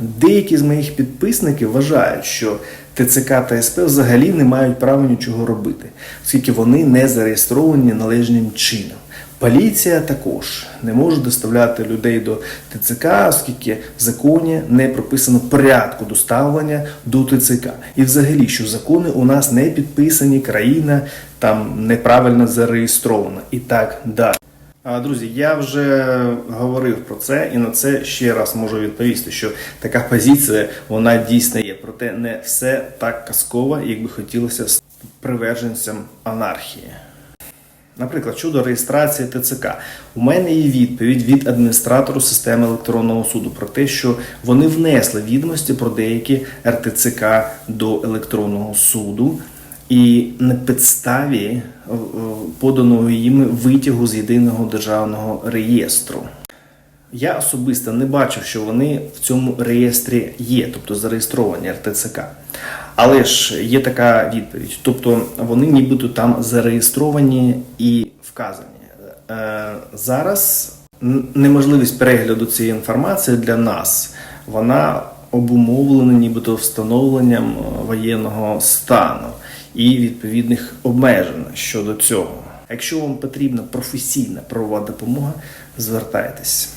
Деякі з моїх підписників вважають, що ТЦК та СП взагалі не мають права нічого робити, оскільки вони не зареєстровані належним чином. Поліція також не може доставляти людей до ТЦК, оскільки в законі не прописано порядку доставлення до ТЦК. І взагалі, що закони у нас не підписані, країна там неправильно зареєстрована і так далі. Друзі, я вже говорив про це і на це ще раз можу відповісти, що така позиція вона дійсно є. Проте не все так казково, як би хотілося з приверженцям анархії. Наприклад, щодо реєстрації ТЦК, у мене є відповідь від адміністратору системи електронного суду про те, що вони внесли відомості про деякі РТЦК до електронного суду, і на підставі е, поданого їм витягу з єдиного державного реєстру. Я особисто не бачив, що вони в цьому реєстрі є, тобто зареєстровані РТЦК. Але ж є така відповідь. Тобто вони нібито там зареєстровані і вказані. Е, зараз неможливість перегляду цієї інформації для нас вона обумовлена нібито встановленням е, воєнного стану і відповідних обмежень щодо цього. Якщо вам потрібна професійна правова допомога, звертайтесь.